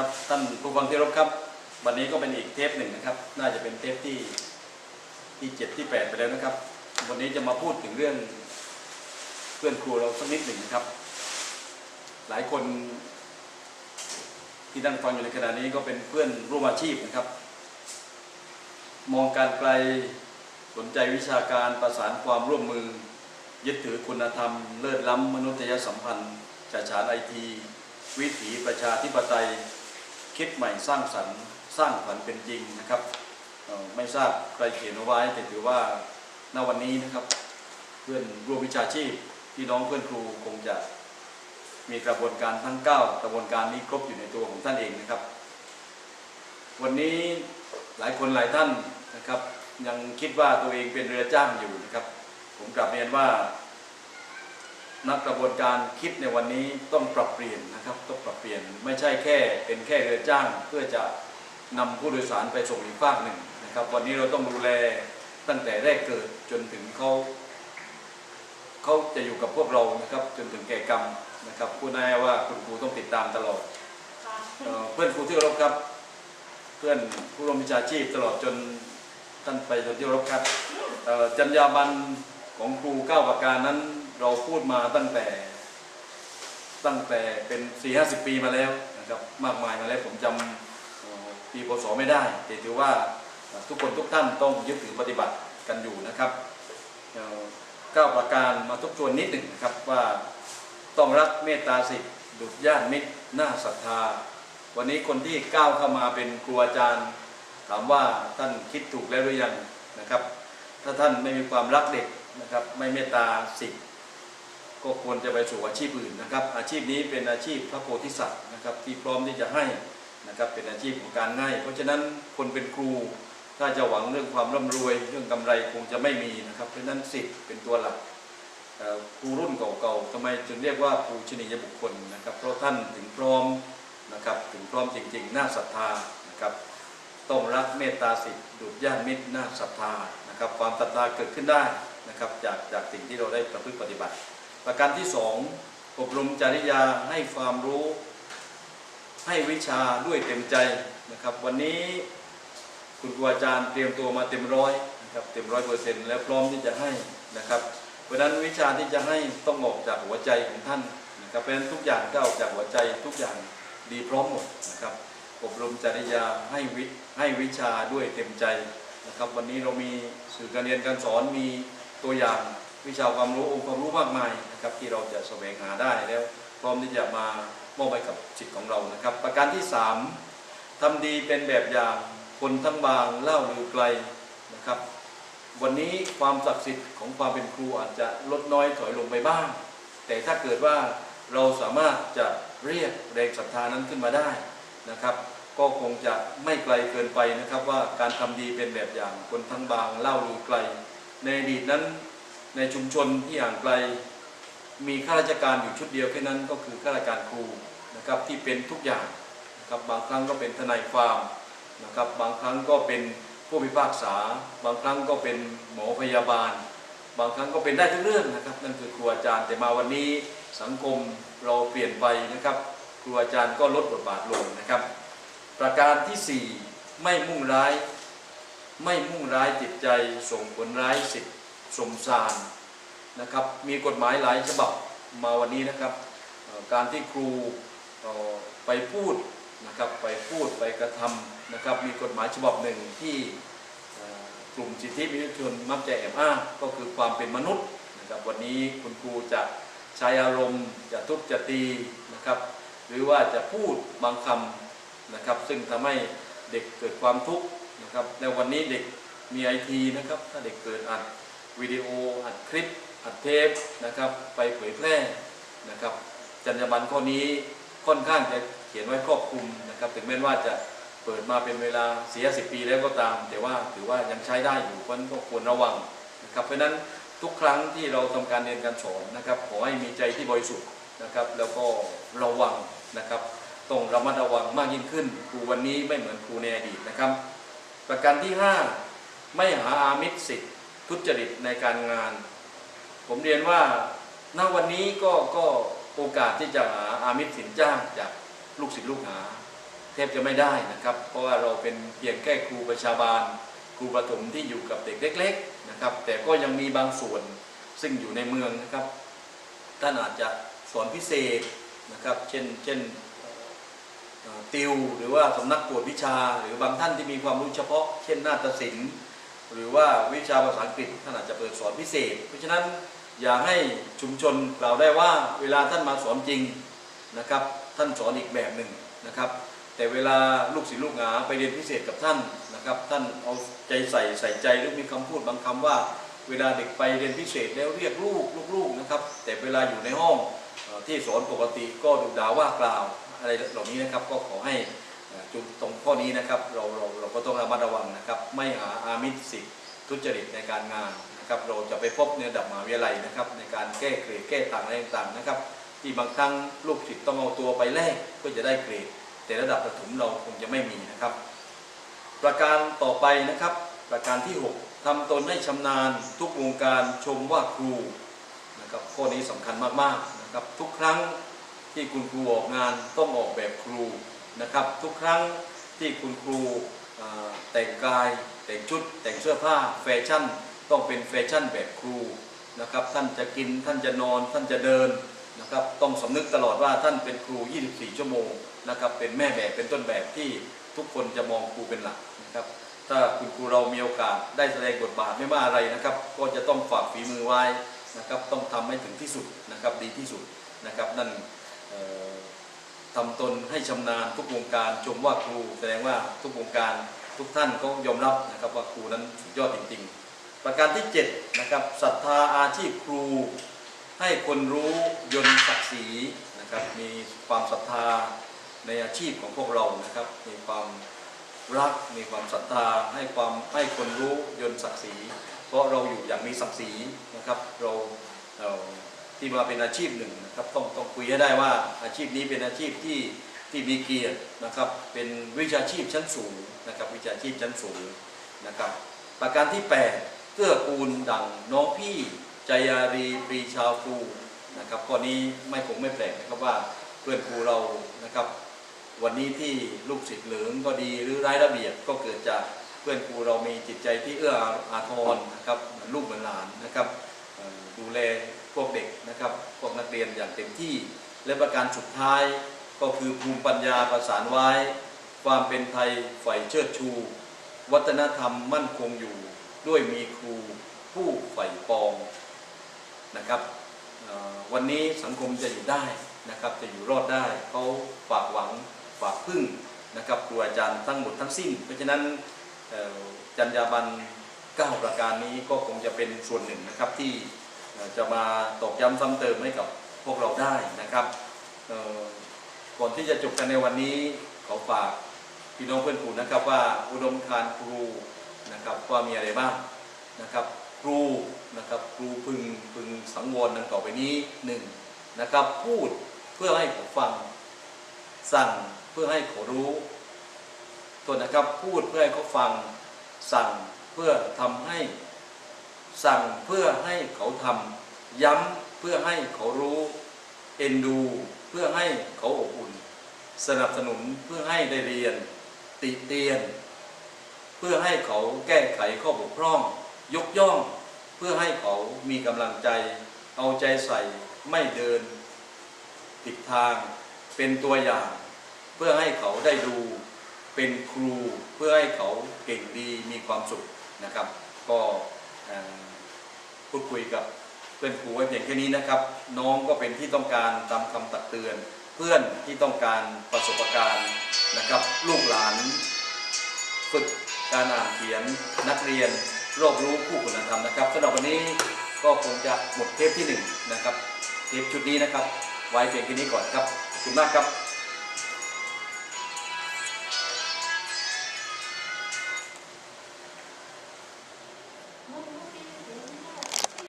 ครับท่านผู้ฟังที่รพครับ วันนี้ก็เป็นอีกเทปหนึ่งนะครับ น่าจะเป็นเทปที่ที่เจ็ดที่แปดไปแล้วนะครับ วันนี้จะมาพูดถึงเรื่องเพื่อนครูเราสักนิดหนึ่งนะครับ หลายคนที่นั่งฟังอยู่ในขณะนี้ก็เป็นเพื่อนร่วมอาชีพนะครับ มองการไกลสนใจวิชาการประสานความร่วมมือ ยึดถือคุณธรรม เลิศล้ำมนุษยสัมพันธ์ฉาฉานไอที วิถีประชาธิปไตย คิดใหม่สร้างสรรค์สร้างฝันเป็นจริงนะครับ ไม่ทราบใครเขียนเอาไว้แต่ถือว่าณวันนี้นะครับ เพื่อนร่วมวิชาชีพพี่น้องเพื่อนครูคงจะมีกระบวนการทั้ง 9 กระบวนการนี้ครบอยู่ในตัวของท่านเองนะครับ วันนี้หลายคนหลายท่านนะครับ ยังคิดว่าตัวเองเป็นเรือจ้างอยู่นะครับ ผมกลับเรียนว่า นักกระบวนการคิดในวันนี้ต้องปรับเปลี่ยนนะครับต้องปรับเปลี่ยนไม่ใช่แค่เป็นแค่เรือจ้างเพื่อจะนำผู้โดยสารไปส่งอีกฝากหนึ่งนะครับ วันนี้เราต้องดูแลตั้งแต่แรกเกิดจนถึงเขาเขาจะอยู่กับพวกเรานะครับจนถึงแก่กรรมนะครับผู้นายว่าคุณครูต้องติดตามตลอดเอ่อเพื่อนครูที่เคารพครับ เพื่อนผู้ร่วมวิชาชีพตลอดจนท่านไปจนที่เคารพครับเอ่อจรรยาบรรณของครูเก้าประการนั้น เราพูดมาตั้งแต่ ตั้งแต่เป็น4ี่ห้าสิบปีมาแล้วนะครับมากมายมาแล้วผมจำปีพศไม่ได้ แต่ถือว่าทุกคนทุกท่านต้องยึดถือปฏิบัติกันอยู่นะครับเอ่อเก้าประการมาทบทวนนิดหนึ่งนะครับว่าต้องรักเมตตาสิทธิ์ดุจญาติมิตรน่าศรัทธา วันนี้คนที่ก้าวเข้ามาเป็นครูอาจารย์ ถามว่าท่านคิดถูกแล้วหรือยังนะครับ ถ้าท่านไม่มีความรักเด็กนะครับ ไม่เมตตาสิทธิ์ ก็ควรจะไปสู่อาชีพอื่นนะครับ อาชีพนี้เป็นอาชีพพระโพธิสัตว์นะครับที่พร้อมที่จะให้นะครับเป็นอาชีพของการให้ เพราะฉะนั้นคนเป็นครู ถ้าจะหวังเรื่องความร่ำรวย เรื่องกำไรคงจะไม่มีนะครับ เพราะฉะนั้นสิทธิ์เป็นตัวหลักครูรุ่นเก่าๆทำไมจึงเรียกว่าครูชนียบุคคลนะครับ เพราะท่านถึงพร้อมนะครับถึงพร้อมจริงๆ น่าศรัทธานะครับต้องรักเมตตาสิทธิ์ดุจญาติมิตรน่าศรัทธานะครับ ความศรัทธาเกิดขึ้นได้นะครับจากจากสิ่งที่เราได้ประพฤติปฏิบัติ ประการที่สองอบรมจริยาให้ความรู้ให้วิชาด้วยเต็มใจนะครับ วันนี้คุณครูอาจารย์เตรียมตัวมาเต็มร้อยนะครับเต็มร้อยเปอร์เซ็นต์แล้วพร้อมที่จะให้นะครับ เพราะฉะนั้นวิชาที่จะให้ต้องออกจากหัวใจของท่านนะครับเพราะฉะนั้นทุกอย่างก็ออกจากหัวใจทุกอย่างดีพร้อมหมดนะครับอบรมจริยาให้วิให้วิชาด้วยเต็มใจนะครับ วันนี้เรามีสื่อการเรียนการสอนมีตัวอย่าง วิชาความรู้องค์ความรู้มากมายนะครับที่เราจะแสวงหาได้แล้ว พร้อมที่จะมามอบให้กับจิตของเรานะครับ ประการที่สามทำดีเป็นแบบอย่างคนทั้งบางเล่าลือไกลนะครับ วันนี้ความศักดิ์สิทธิ์ของความเป็นครูอาจจะลดน้อยถอยลงไปบ้าง แต่ถ้าเกิดว่าเราสามารถจะเรียกแรงศรัทธานั้นขึ้นมาได้นะครับก็คงจะไม่ไกลเกินไปนะครับว่าการทำดีเป็นแบบอย่างคนทั้งบางเล่าลือไกล ในอดีตนั้น ในชุมชนที่ห่างไกล มีข้าราชการอยู่ชุดเดียวแค่นั้นก็คือข้าราชการครูนะครับที่เป็นทุกอย่างนะครับบางครั้งก็เป็นทนายความนะครับบางครั้งก็เป็นผู้พิพากษา บางครั้งก็เป็นหมอพยาบาล บางครั้งก็เป็นได้ทุกเรื่องนะครับนั่นคือครูอาจารย์แต่มาวันนี้สังคมเราเปลี่ยนไปนะครับครูอาจารย์ก็ลดบทบาทลงนะครับ ประการที่ 4 ไม่มุ่งร้าย ไม่มุ่งร้ายจิตใจส่งผลร้ายสิทธิ สมสารนะครับมีกฎหมายหลายฉบับมาวันนี้นะครับการที่ครูไปพูดนะครับไปพูดไปกระทำนะครับมีกฎหมายฉบับหนึ่งที่กลุ่มสิทธิมนุษยชนมักจะแอบอ้างก็คือความเป็นมนุษย์นะครับวันนี้คุณครูจะใช้อารมณ์จะทุบจะตีนะครับหรือว่าจะพูดบางคำนะครับซึ่งทำให้เด็กเกิดความทุกข์นะครับในวันนี้เด็กมีไอทีนะครับถ้าเด็กเกิดอัด วิดีโออัดคลิปอัดเทปนะครับ ไปเผยแพร่นะครับ จรรยาบรรณข้อนี้ค่อนข้างจะเขียนไว้ครอบคลุมนะครับ ถึงแม้ว่าจะเปิดมาเป็นเวลาเสียสิปีแล้วก็ตาม แต่ว่าถือว่ายังใช้ได้อยู่เพราะนั้นก็ควรระวังนะครับเพราะนั้นทุกครั้งที่เราทำการเรียนการสอนนะครับ ขอให้มีใจที่บริสุทธิ์นะครับ แล้วก็ระวังนะครับต้องระมัดระวังมากยิ่งขึ้นครูวันนี้ไม่เหมือนครูในอดีตนะครับ ประการที่ 5 ไม่หาอามิตรสิทธิ์ ทุจริตในการงาน ผมเรียนว่าณวันนี้ก็ก็โอกาสที่จะหาอามิตรสินจ้างจากลูกศิษย์ลูกหาแทบจะไม่ได้นะครับ เพราะว่าเราเป็นเพียงแค่ครูประชาบาล ครูประถมที่อยู่กับเด็กเล็ก ๆนะครับ แต่ก็ยังมีบางส่วนซึ่งอยู่ในเมืองนะครับท่านอาจจะสอนพิเศษนะครับ เช่นเช่นติวหรือว่าสำนักกวดวิชา หรือบางท่านที่มีความรู้เฉพาะ เช่นนาฏศิลป์ หรือว่าวิชาภาษาอังกฤษท่านอาจจะเปิดสอนพิเศษ เพราะฉะนั้นอย่าให้ชุมชนกล่าวได้ว่าเวลาท่านมาสอนจริงนะครับ ท่านสอนอีกแบบหนึ่งนะครับ แต่เวลาลูกศิษย์ลูกหาไปเรียนพิเศษกับท่านนะครับ ท่านเอาใจใส่ใส่ใจหรือมีคำพูดบางคำว่า เวลาเด็กไปเรียนพิเศษแล้วเรียกลูกลูกๆนะครับ แต่เวลาอยู่ในห้องที่สอนปกติก็ดุด่าว่ากล่าวอะไรเหล่านี้นะครับก็ขอให้ จุดตรงข้อนี้นะครับเราเราเราก็ต้องระมัดระวังนะครับ ไม่หาอามิตสิทธิ์ทุจริตในการงานนะครับ เราจะไปพบในระดับมหาวิทยาลัยนะครับ ในการแก้เกรดแก้ต่างอะไรต่างๆนะครับ ที่บางครั้งลูกศิษย์ต้องเอาตัวไปแลกเพื่อจะได้เกรด แต่ระดับประถมเราคงจะไม่มีนะครับ ประการต่อไปนะครับ ประการที่ 6ทำตนให้ชำนาญ ทุกวงการชมว่าครูนะครับข้อนี้สำคัญมากๆนะครับ ทุกครั้งที่คุณครูออกงานต้องออกแบบครู นะครับ ทุกครั้งที่คุณครูแต่งกาย แต่งชุด แต่งเสื้อผ้าแฟชั่น ต้องเป็นแฟชั่นแบบครูนะครับท่านจะกินท่านจะนอน ท่านจะเดินนะครับต้องสำนึกตลอดว่าท่านเป็นครู 24 ชั่วโมงนะครับเป็นแม่แบบเป็นต้นแบบที่ทุกคนจะมองครูเป็นหลักนะครับถ้าคุณครูเรามีโอกาสได้แสดงบทบาทไม่ว่าอะไรนะครับ ก็จะต้องฝากฝีมือไว้นะครับต้องทำให้ถึงที่สุดนะครับดีที่สุดนะครับนั่น ทำตนให้ชำนาญทุกวงการชมว่าครูแสดงว่าทุกวงการทุกท่านก็ยอมรับนะครับว่าครูนั้นสุดยอดจริง ๆ ประการที่7นะครับศรัทธาอาชีพครู ให้คนรู้ยนต์ศักดิ์ศรีนะครับมีความศรัทธาในอาชีพของพวกเรานะครับมีความรักมีความศรัทธาให้ความให้คนรู้ยนต์ศักดิ์ศรี เพราะเราอยู่อย่างมีศักดิ์ศรีนะครับเราเอ่อ ที่มาเป็นอาชีพหนึ่งนะครับต้องต้องคุยให้ได้ว่าอาชีพนี้เป็นอาชีพที่ที่มีเกียรตินะครับ เป็นวิชาชีพชั้นสูงนะครับ วิชาชีพชั้นสูงนะครับ ประการที่ 8 เกื้อกูลดังน้องพี่จยารีปรีชาครูนะครับข้อนี้ไม่คงไม่แปลกนะครับว่าเพื่อนครูเรานะครับ วันนี้ที่ลูกศิษย์เหลืองก็ดีหรือร้ายระเบียบก็เกิดจากเพื่อนครูเรามีจิตใจที่เอื้ออาทรนะครับเหมือนลูกเหมือนหลานนะครับดูแล พวกเด็กนะครับพวกนักเรียนอย่างเต็มที่ และประการสุดท้ายก็คือภูมิปัญญาประสานไว้ ความเป็นไทยใฝ่เชิดชู วัฒนธรรมมั่นคงอยู่ด้วยมีครูผู้ใฝ่ปองนะครับวันนี้สังคมจะอยู่ได้นะครับจะอยู่รอดได้เขาฝากหวังฝากพึ่งนะครับครูอาจารย์ทั้งหมดทั้งสิ้น เพราะฉะนั้นจรรยาบรรณ9ประการนี้ก็คงจะเป็นส่วนหนึ่งนะครับที่ จะมาตอกย้ำซ้ำเติมให้กับพวกเราได้นะครับก่อนที่จะจบกันในวันนี้ขอฝากพี่น้องเพื่อนครูนะครับว่าอุดมการครูนะครับว่ามีอะไรบ้างนะครับครูนะครับครูพึงพึงสังวรดังต่อไปนี้หนึ่งนะครับพูดเพื่อให้เขาฟัง สั่งเพื่อให้เขารู้ตัวนะครับพูดเพื่อให้เขาฟัง สั่งเพื่อทำให้ สั่งเพื่อให้เขาทำย้ำเพื่อให้เขารู้ เอ็นดู เพื่อให้เขาอบอุ่น สนับสนุนเพื่อให้ได้เรียน ติเตียน เพื่อให้เขาแก้ไขข้อบกพร่อง ยกย่อง เพื่อให้เขามีกำลังใจ เอาใจใส่ไม่เดินผิดทางเป็นตัวอย่าง เพื่อให้เขาได้ดูเป็นครูเพื่อให้เขาเก่งดีมีความสุขนะครับ ก็ พูดคุยกับเพื่อนครูไว้เพียงแค่นี้นะครับ น้องก็เป็นที่ต้องการตามคำตักเตือน เพื่อนที่ต้องการประสบการณ์นะครับ ลูกหลาน ฝึกการอ่านเขียนนักเรียนรอบรู้ผู้คุณธรรมนะครับสำหรับวันนี้ก็คงจะหมดเทปที่หนึ่งนะครับเทปชุดนี้นะครับ ไว้เพียงแค่นี้ก่อนครับขอบคุณมากครับ